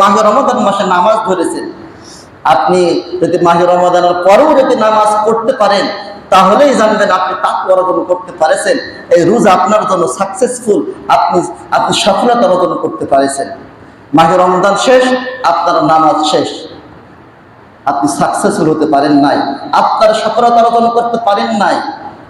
মাহে রমাদান মাসে নামাজ ধরেছেন। আপনি যদি মাহে রমাদানের পরেও যদি নামাজ পড়তে পারেন, তাহলেই জানবেন আপনি তাকে অর্জন করতে পারেছেন। এই রোজা আপনার জন্য সাকসেসফুল আপনি আপনি সফলতা অর্জন করতে পারেছেন। মাহে রমজান শেষ, আপনার নামাজ শেষ। আপনি সাকসেসফুল হতে পারেন নাই। আপনার সফলতা অর্জন করতে পারেন নাই।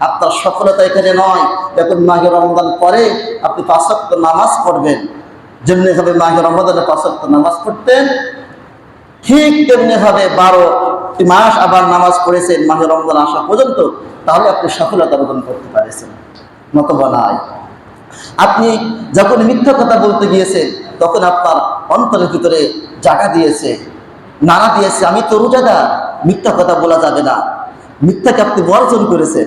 আপনার সফলতা এখানে নয়। যখন মাহে রমজান পরে আপনি পাঁচক্ত নামাজ পড়বেন। যেমনি ভাবে মাহে রমজানে পাঁচক্ত নামাজ পড়তেন, ঠিক তেমনি ভাবে বারো মাস আবার নামাজ পড়েছেন মাহে রমজান আসা পর্যন্ত, তাহলে আপনি সফলতা অর্জন করতে পারেছেন। নতবা নাই। আপনি যখন মিথ্যা কথা বলতে গিয়েছেন, তখন আপনার অন্তরের ভিতরে জাগা দিয়েছে, নাড়া দিয়েছে, আমি তো রোজাদার, মিথ্যা কথা বলা যাবে না। মিথ্যাকে আপনি বর্জন করেছেন।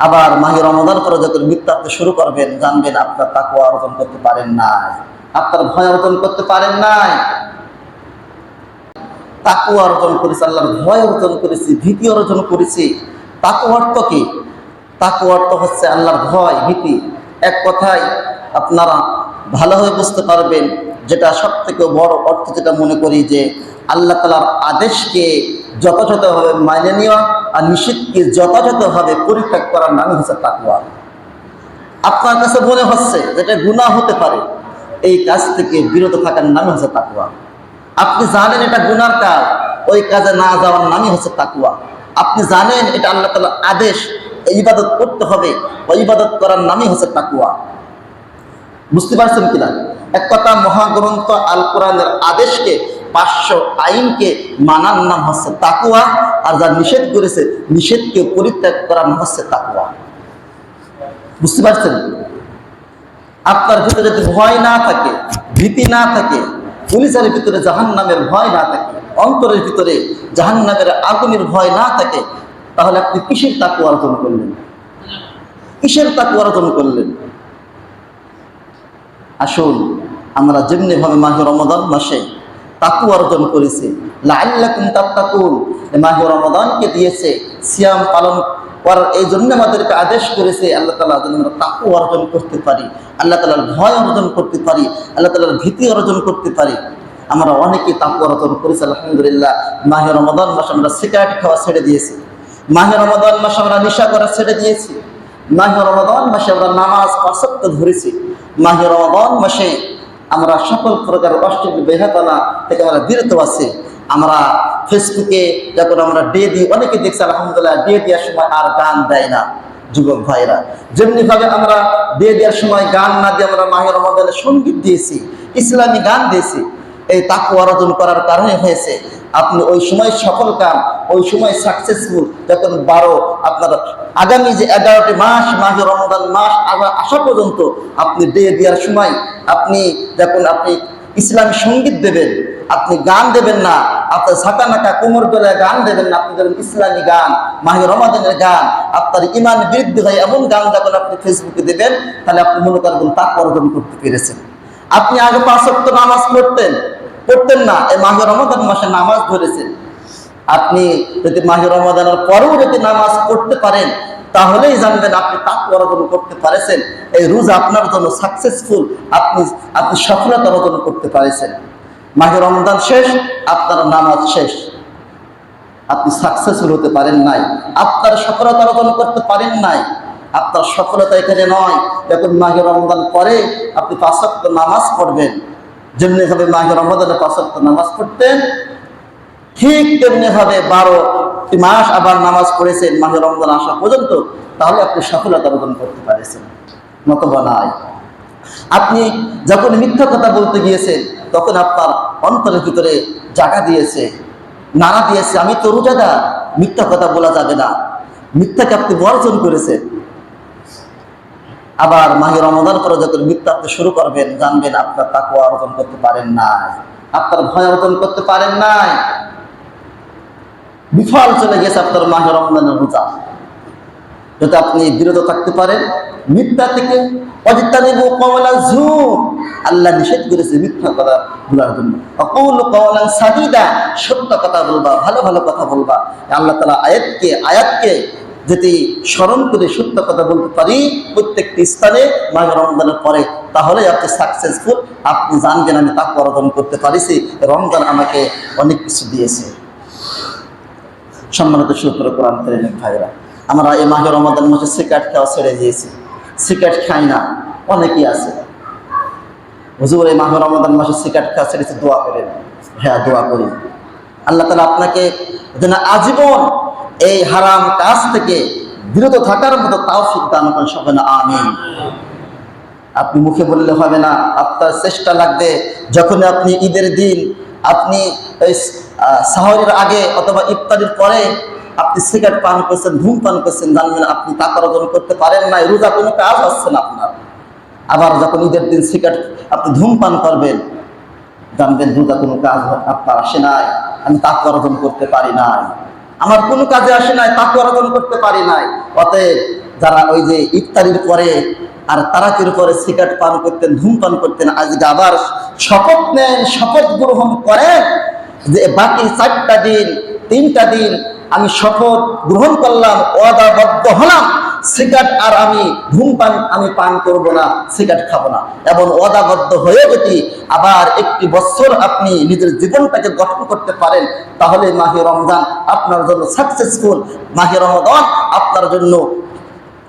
আবার মাহি রমদান করে যখন মিথ্যাতে শুরু করবেন, জানবেন আপনার তাকুয়া অর্জন করতে পারেন নাই। আপনার ভয় অর্জন করতে পারেন নাই। তাকুয়া অর্জন করেছি, আল্লাহর ভয় অর্জন করেছি, ভীতি অর্জন করেছি। তাকু অর্থ কি? তাকু অর্থ হচ্ছে আল্লাহর ভয়, ভীতি। এক কথায়, আপনারা ভালোভাবে বুঝতে পারবেন, যেটা সব থেকে বড় অর্থ যেটা মনে করি যে, আল্লাহ তালার আদেশকে যথাযথভাবে মাইনে নেওয়া আর নিষেধকে যথাযথভাবে পরিত্যাগ করার নামই হচ্ছে তাকুয়া আপনার কাছে মনে হচ্ছে যেটা গুণা হতে পারে, এই কাজ থেকে বিরত থাকার নামই হচ্ছে তাকুয়া আপনি জানেন এটা গুনার কাজ, ওই কাজে না যাওয়ার নামই হচ্ছে তাকুয়া আপনি জানেন এটা আল্লাহ তালার আদেশ ইবাদত করতে হবে, ওই ইবাদত করার নামই হচ্ছে তাকুয়া বুঝতে পারছেন কিনা? এক কথা মহাগ্রন্থ আল কোরআনের আদেশকে পাঁচশো আইনকে মানার নাম হচ্ছে তাকুয়া আর যা নিষেধ করেছে নিষেধকে পরিত্যাগ করার নাম হচ্ছে তাকুয়া বুঝতে পারছেন? আপনার ভিতরে যদি ভয় না থাকে, ভীতি না থাকে, পুলিশের ভিতরে জাহান নামের ভয় না থাকে, অন্তরের ভিতরে জাহান নামের আগুনের ভয় না থাকে, তাহলে আপনি কিসের তাকু অর্জন করলেন? কিসের তাকু অর্জন করলেন? আসুন, আমরা যেমনি ভাবে মাহে রমদান মাসে তাকু অর্জন করেছি। লাইল্লাকুম তাত্তাকুন। মাহে রমদানকে দিয়েছে, সিয়াম পালন করার এই জন্য আমাদেরকে আদেশ করেছে, আল্লাহ তালা যেন আমরা তাকু অর্জন করতে পারি, আল্লাহ তালার ভয় অর্জন করতে পারি, আল্লাহ তালার ভীতি অর্জন করতে পারি। আমরা অনেকে তাকু অর্জন করেছি, আলহামদুলিল্লাহ। মাহে রমদান মাসে আমরা সিগারেট খাওয়া ছেড়ে দিয়েছি। মাহে রমদান মাসে আমরা নেশা করা ছেড়ে দিয়েছি। মাহে রমদান মাসে আমরা নামাজ পাশক্ত ধরেছি। মাহে রমদান মাসে আমরা সকল প্রকার অশ্লীল বেহাতনা থেকে আমরা বিরত আছি। আমরা ফেসবুকে যখন আমরা ডে দিই, অনেকে দেখছি, আলহামদুলিল্লাহ ডে দেওয়ার সময় আর গান দেয় না, যুবক ভাইরা যেমনিভাবে আমরা ডে দেওয়ার সময় গান না দিয়ে আমরা মাহের রমাদানে সংগীত দিয়েছি, ইসলামী গান দিয়েছি এই তাকু অর্জন করার কারণে হয়েছে। আপনি ওই সময় সফল কাম, ওই সময় সাকসেসফুল যখন বারো, আপনার আগামী যে এগারোটি মাস মাহে রমজান মাস আসা পর্যন্ত আপনি ডে দেওয়ার সময় আপনি যখন আপনি ইসলামী সংগীত দেবেন, আপনি গান দেবেন না, আপনার ঝাঁকা নাকা কোমর বেলায় গান দেবেন না, আপনি দেবেন ইসলামী গান, মাহে রমাদানের গান, আপনার ইমান বৃদ্ধি হয় এমন গান যখন আপনি ফেসবুকে দেবেন, তাহলে আপনি মনে করবেন তাক অর্জন করতে পেরেছেন। আপনি আগে পাঁচ ওয়াক্ত নামাজ পড়তেন পড়তেন না। এই মাহে রমাদান মাসে নামাজ ধরেছেন। আপনি যদি মাহে রমাদানের পরেও যদি নামাজ পড়তে পারেন, তাহলেই জানবেন আপনি তাক অর্জন করতে পারেছেন। এই রোজা আপনার জন্য সাকসেসফুল আপনি আপনি সফলতা অর্জন করতে পারেছেন। মাহে রমজান শেষ, আপনার নামাজ শেষ। আপনি সাকসেসফুল হতে পারেন নাই। আপনার সফলতা অর্জন করতে পারেন নাই। আপনার সফলতা এখানে নয়। যখন মাহে রমজান পরে আপনি পাঁচক্ত নামাজ পড়বেন যেমনি ভাবে মাহে রমজানে পাঁচক্ত নামাজ পড়তেন, ঠিক তেমনি ভাবে বারো মাস আবার নামাজ পড়েছেন মাহে রমজান আসা পর্যন্ত, তাহলে আপনি সফলতা অর্জন করতে পারেছেন। নতবা নাই। আপনি যখন মিথ্যা কথা বলতে গিয়েছেন, তখন আপনার অন্তরের ভিতরে জাগা দিয়েছে, নাড়া দিয়েছে, আমি তো রোজাদার, মিথ্যা কথা বলা যাবে না। মিথ্যাকে আপনি বর্জন করেছেন। আবার মাহে রমজান করে যখন মিথ্যাতে শুরু করবেন, জানবেন আপনার তাকুয়া অর্জন করতে পারেন নাই। আপনার ভয় অর্জন করতে পারেন নাই। বিফল চলে গেছে আপনার মাহে রমজানের রোজা। যাতে আপনি বিরত থাকতে পারেন, মিথ্যা থেকে অজিতানিবু কওলা জুর আল্লাহ নিষেধ করেছে মিথ্যা কথা বলার জন্য। অকুল কওলান সাদিদা, সত্য কথা বলবা, ভালো ভালো কথা বলবা। আল্লাহ তালা আয়াতকে আয়াতকে যদি স্মরণ করে সত্য কথা বলতে পারি প্রত্যেকটি স্থানে মাঘ রমজানের পরে, তাহলে আপনি সাকসেসফুল আপনি জানবেন আমি তাকে অর্জন করতে পারিছি। রমজান আমাকে অনেক কিছু দিয়েছে। সম্মানিত শুক্র কোরআন প্রেমিক ভাইরা আমরা এই মাঘ রমজান মাসে সিগারেট খাওয়া ছেড়ে দিয়েছি। সিগারেট খাই না, অনেকেই আছে। হুজুর, এই মাঘ রমজান মাসে সিগারেট খাওয়া ছেড়েছে, দোয়া করেন। হ্যাঁ দোয়া করি। আল্লাহ তালা আপনাকে যেন আজীবন এই হারাম কাজ থেকে বিরত থাকার মতো তাও করেন সবাই না আমি আপনি মুখে বললে হবে না, আপনার চেষ্টা লাগবে যখন আপনি ঈদের দিন আপনি ওই সাহরের আগে অথবা ইফতারির পরে আপনি সিগারেট পান করছেন ধূম পান করছেন, জানবেন আপনি টাকা অর্জন করতে পারেন না রোজা কোনো কাজ হচ্ছে না আপনার। আবার যখন ঈদের দিন সিগারেট আপনি ধূমপান করবেন, জানবেন রোজা কোনো কাজ আপনার আসে নাই, আমি তাকে অর্জন করতে পারি নাই। আমার কোনো কাজে আসে নাই তাকে অর্জন করতে পারি নাই। অতএব যারা ওই যে ইফতারির পরে আর তারাকের পরে সিগারেট পান করতেন, ধূমপান করতেন, আজকে আবার শপথ নেন, শপথ গ্রহণ করেন যে বাকি চারটা দিন, তিনটা দিন আমি শপথ গ্রহণ করলাম অদাবদ্ধ হলাম। সিগারেট আর আমি ধূমপান আমি পান করব না, সিগারেট খাব না। এবং ওয়াদাবদ্ধ হয়ে যদি আবার একটি বছর আপনি নিজের জীবনটাকে গঠন করতে পারেন, তাহলে মাহে রমজান আপনার জন্য সাকসেসফুল মাহে রমজান আপনার জন্য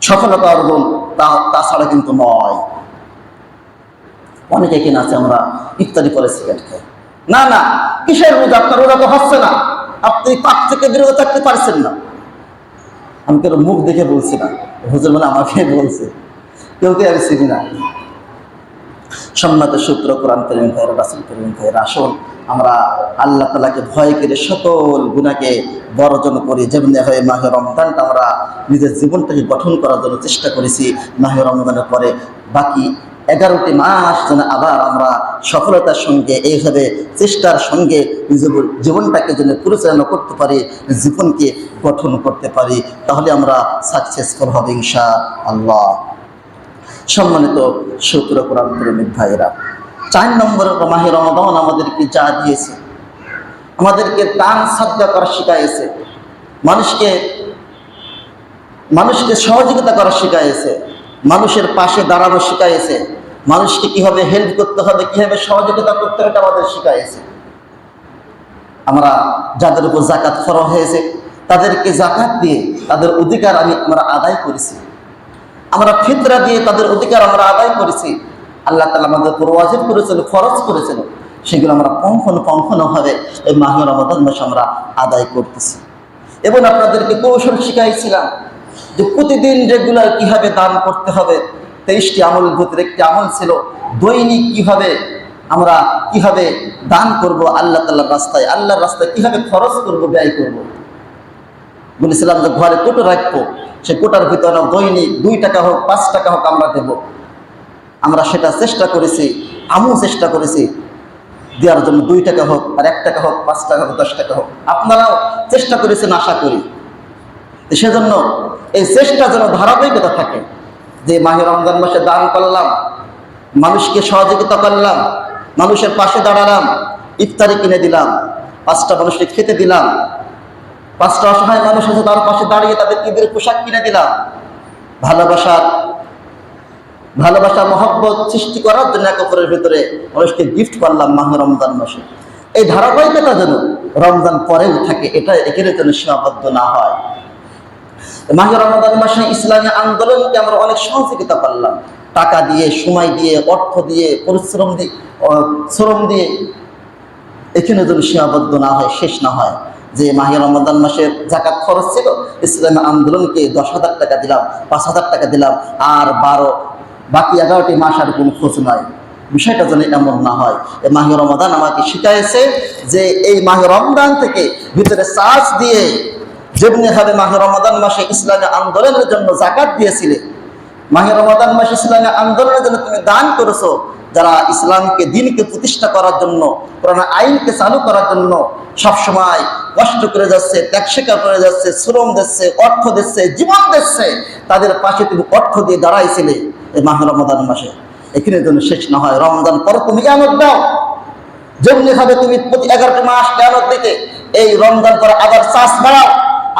সফলতা অর্জন তাছাড়া কিন্তু নয়। অনেকে কিনা আছে, আমরা ইত্যাদি করে সিগারেট খাই। না না, কিসের রোজা? আপনার রোজা তো হচ্ছে না। আপনি পাক থেকে বিরত থাকতে পারছেন না। আমি কেন মুখ দেখে বলছি না। হুজুর মানে আমাকে বলছে। কেউ কে আমি চিনি না? সম্মাত সূত্র, কোরআন করিম ভাইয়ের রাসুল করিম ভাইয়ের আসুন আমরা আল্লাহ তালাকে ভয় করে সকল গুণাকে বর্জন করি। যেমনি হয়ে মাহে রমজানটা আমরা নিজের জীবনটাকে গঠন করার জন্য চেষ্টা করেছি, মাহে রমদানের পরে বাকি এগারোটি মাস যেন আবার আমরা সফলতার সঙ্গে, এইভাবে চেষ্টার সঙ্গে জীবনটাকে যেন পরিচালনা করতে পারি, জীবনকে গঠন করতে পারি, তাহলে আমরা সাকসেসফুল হবে ইনশা আল্লাহ সম্মানিত সূত্র কোরআন ভাইয়েরা, চার নম্বরের মাহে রমাদান আমাদেরকে যা দিয়েছে, আমাদেরকে দান সাজ্জা করা শিখাইছে, মানুষকে মানুষকে সহযোগিতা করা শিখাইছে। মানুষের পাশে দাঁড়ানো শিখাইছে। মানুষকে কীভাবে হেল্প করতে হবে, কীভাবে সহযোগিতা করতে হবে আমাদের শিখাইছে। আমরা যাদের উপর জাকাত ফরম হয়েছে, তাদেরকে জাকাত দিয়ে তাদের অধিকার আমি আমরা আদায় করেছি। আমরা ফিতরা দিয়ে তাদের অধিকার আমরা আদায় করেছি। আল্লাহ তালা আমাদের উপর ওয়াজিব করেছিল ফরজ করেছিল সেগুলো আমরা পঙ্খন পঙ্খনভাবে এই মাহির রমাদান মাসে আমরা আদায় করতেছি। এবং আপনাদেরকে কৌশল শিখাইছিলাম। যে প্রতিদিন রেগুলার কীভাবে দান করতে হবে, তেইশটি আমলের ভিতরে একটি আমল ছিল, দৈনিক কীভাবে আমরা কীভাবে দান করব, আল্লাহ তাল্লাহ রাস্তায়, আল্লাহর রাস্তায় কীভাবে খরচ করব, ব্যয় করব? বলেছিলাম যে ঘরে কোটো রাখব, সে কোটার ভিতরে দৈনিক দুই টাকা হোক, পাঁচ টাকা হোক আমরা দেব। আমরা সেটা চেষ্টা করেছি আমিও চেষ্টা করেছি, দেওয়ার জন্য দুই টাকা হোক, আর এক টাকা হোক, পাঁচ টাকা হোক, দশ টাকা হোক। আপনারাও চেষ্টা করেছেন, আশা করি। সেজন্য এই চেষ্টা যেন ধারাবাহিকতা থাকে। যে মাহে রমজান মাসে দান করলাম, মানুষকে সহযোগিতা করলাম, মানুষের পাশে দাঁড়ালাম, ইফতারি কিনে দিলাম, পাঁচটা মানুষকে খেতে দিলাম, পাঁচটা অসহায় মানুষ আছে তার পাশে দাঁড়িয়ে তাদের ঈদের পোশাক কিনে দিলাম। ভালোবাসার, ভালোবাসা, মহব্বত সৃষ্টি করার জন্য এক অপরের ভিতরে মানুষকে গিফট করলাম মাহ রমজান মাসে। এই ধারাবাহিকতা যেন রমজান পরেও থাকে এটা এখানে যেন সীমাবদ্ধ না হয়। মাহ রমজান মাসে ইসলামী আন্দোলনকে আমরা অনেক সহযোগিতা করলাম টাকা দিয়ে, সময় দিয়ে, অর্থ দিয়ে, পরিশ্রম দিয়ে শ্রম দিয়ে। এখানে যেন সীমাবদ্ধ না হয়, শেষ না হয়, যে মাহিয়া রমাদান মাসের জাকাত খরচ ছিল, ইসলামী আন্দোলনকে দশ হাজার টাকা দিলাম, পাঁচ হাজার টাকা দিলাম, আর বারো, বাকি এগারোটি মাস আর কোনো খোঁজ নয় বিষয়টা যেন এমন না হয়। এই মাহিয়া রমাদান আমাকে শিখাইছে যে এই মাহিয়া রমদান থেকে ভিতরে চার্জ দিয়ে যেমনি ভাবে মাহিয়া রমাদান মাসে ইসলামী আন্দোলনের জন্য জাকাত দিয়েছিলে মাহের রমাদান মাসে ইসলামী আন্দোলনের জন্য তুমি দান করেছ, যারা ইসলামকে, দিনকে প্রতিষ্ঠা করার জন্য, কোরআন আইনকে চালু করার জন্য সবসময় কষ্ট করে যাচ্ছে, ত্যাগ স্বীকার করে যাচ্ছে, শ্রম দিচ্ছে, অর্থ দিচ্ছে, জীবন দিচ্ছে, তাদের পাশে তুমি অর্থ দিয়ে দাঁড়াইছিলে এই মাহে রমাদান মাসে। এখানে যেন শেষ না হয়, রমজান পরে তুমি কেমন দাও। যেমনি ভাবে তুমি প্রতি এগারোটি মাস কেমন দিতে, এই রমজান পরে আবার চাষ বাড়াও।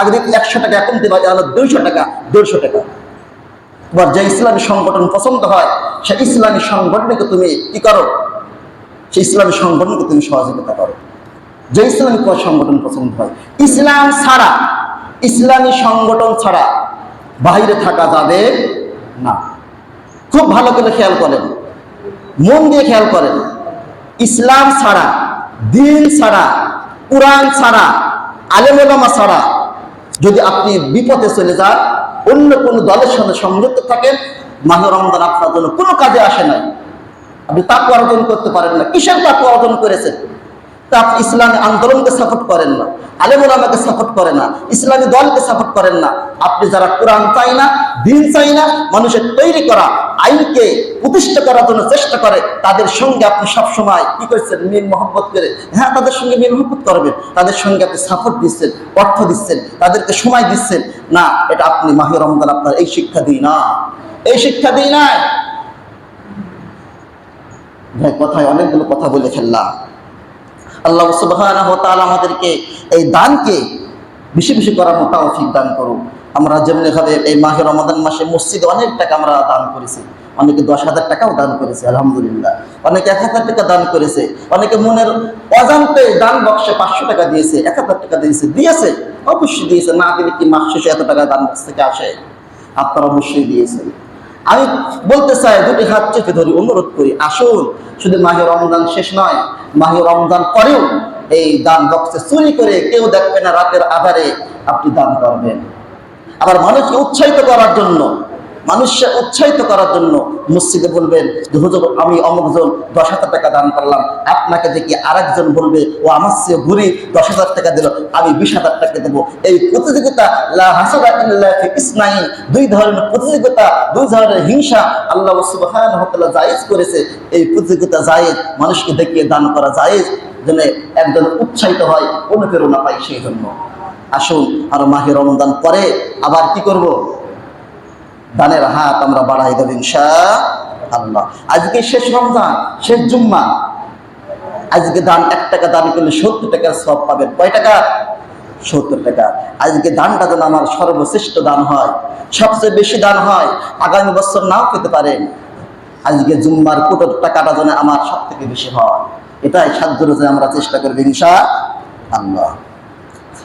আগে দেখি একশো টাকা, এখন দেওয়া গেল দুইশো টাকা, দেড়শো টাকা। এবার যে ইসলামী সংগঠন পছন্দ হয়, সে ইসলামী সংগঠনকে তুমি কি করো? সেই ইসলামী সংগঠনকে তুমি সহযোগিতা করো। যে ইসলামী সংগঠন পছন্দ হয়, ইসলাম ছাড়া, ইসলামী সংগঠন ছাড়া বাইরে থাকা যাবে না। খুব ভালো করে খেয়াল করেন, মন দিয়ে খেয়াল করেন। ইসলাম ছাড়া, দিন ছাড়া, কোরআন ছাড়া, আলেমা ছাড়া যদি আপনি বিপদে চলে যান, অন্য কোনো দলের সঙ্গে সংযুক্ত থাকেন, মাহ রমজান আপনার জন্য কোনো কাজে আসে নাই। আপনি তাকে অর্জন করতে পারেন না। কিসের তাকে অর্জন করেছেন? তা আপনি ইসলামী আন্দোলনকে সাপোর্ট করেন না, আলেমুল আমাকে সাপোর্ট করে না, ইসলামী দলকে সাপোর্ট করেন না। আপনি যারা কোরআন চাই না, দিন চাই না, মানুষের তৈরি করা, আইনকে প্রতিষ্ঠা করার জন্য চেষ্টা করে, তাদের সঙ্গে আপনি সবসময় কি করছেন? মিল মহব্বত করে। হ্যাঁ তাদের সঙ্গে মিল মহব্বত করবেন, তাদের সঙ্গে আপনি সাপোর্ট দিচ্ছেন, অর্থ দিচ্ছেন, তাদেরকে সময় দিচ্ছেন। না, এটা আপনি মাহির রমজান আপনার এই শিক্ষা দিই না। এই শিক্ষা দিই না ভাই, কথায় অনেকগুলো কথা বলে ফেললাম। আল্লাহ তাআলা আমাদেরকে এই দানকে বেশি বেশি করার মতো দান করুন আমরা যেমনি ভাবে এই মাহে রমাদান মাসে মসজিদে অনেক টাকা আমরা দান করেছি। অনেকে দশ হাজার টাকাও দান করেছে, আলহামদুলিল্লাহ। অনেকে এক হাজার টাকা দান করেছে। অনেকে মনের অজান্তে দান বক্সে পাঁচশো টাকা দিয়েছে, এক হাজার টাকা দিয়েছে দিয়েছে, অবশ্যই দিয়েছে। না দিলে কি মাস শেষে এত টাকা দান বক্স থেকে আসে? আপনারা অবশ্যই দিয়েছেন। আমি বলতে চাই, দুটি হাত চেপে ধরি, অনুরোধ করি, আসুন, শুধু মাহে রমজান শেষ নয়, মাহে রমজান করেও এই দান বক্সে চুরি করে কেউ দেখবে না রাতের আধারে আপনি দান করবেন। আবার মানুষকে উৎসাহিত করার জন্য মানুষকে উৎসাহিত করার জন্য মসজিদে বলবেন যে, হুজুর, আমি অমুকজন দশ হাজার টাকা দান করলাম। আপনাকে দেখি আরেকজন বলবে, ও আমার চেয়ে ঘুরি দশ হাজার টাকা দিল, আমি বিশ হাজার টাকা দেবো। এই প্রতিযোগিতা ইল্লা দুই ধরনের প্রতিযোগিতা, দুই ধরনের হিংসা আল্লাহ সুবহানাহু ওয়া তাআলা জায়েজ করেছে। এই প্রতিযোগিতা জায়েজ, মানুষকে দেখিয়ে দান করা জায়েজ, যেন একজন উৎসাহিত হয়, অনুপ্রেরণা পায় সেই জন্য। আসুন, আর মাহে রমজান পরে আবার কি করব? দানের হাত আমরা বাড়াই দেব ইনশা আল্লাহ আজকে শেষ রমজান, শেষ জুম্মা। আজকে দান এক টাকা দান করলে সত্তর টাকার সব পাবেন। কয় টাকা? সত্তর টাকা। আজকে দানটা যেন আমার সর্বশ্রেষ্ঠ দান হয়, সবচেয়ে বেশি দান হয়, আগামী বছর নাও পেতে পারেন। আজকে জুম্মার কোটো টাকাটা যেন আমার সব থেকে বেশি হয়। এটাই সাধ্য রয়েছে আমরা চেষ্টা করব ইনশা আল্লাহ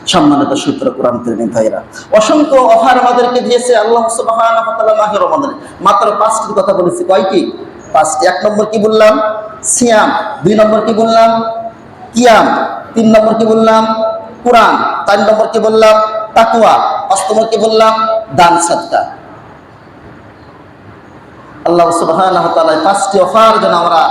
সম্মানিত সূত্র কোরআন প্রেমী ভাইরা অসংখ্য অফার আমাদেরকে দিয়েছে আল্লাহ সুবহানাহু ওয়া তাআলা মাহে রমাদানে মাত্র পাঁচটি কথা বলেছি, কয়টি? পাঁচটি। এক নম্বর কি বললাম? সিয়াম। দুই নম্বর কি বললাম? কিয়াম। তিন নম্বর কি বললাম? কোরআন। চার নম্বর কি বললাম? তাকুয়া পাঁচ নম্বর কি বললাম? দান সাদকা আল্লাহ তাআলা পাঁচটি অফার যেন আমরা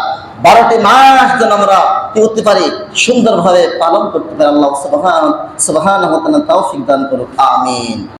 বারোটি মাস যেন আমরা কি করতে পারি? সুন্দরভাবে পালন করতে পারি আল্লাহ সুবহান সুবাহান হতেন তাও দান করুক। আমিন।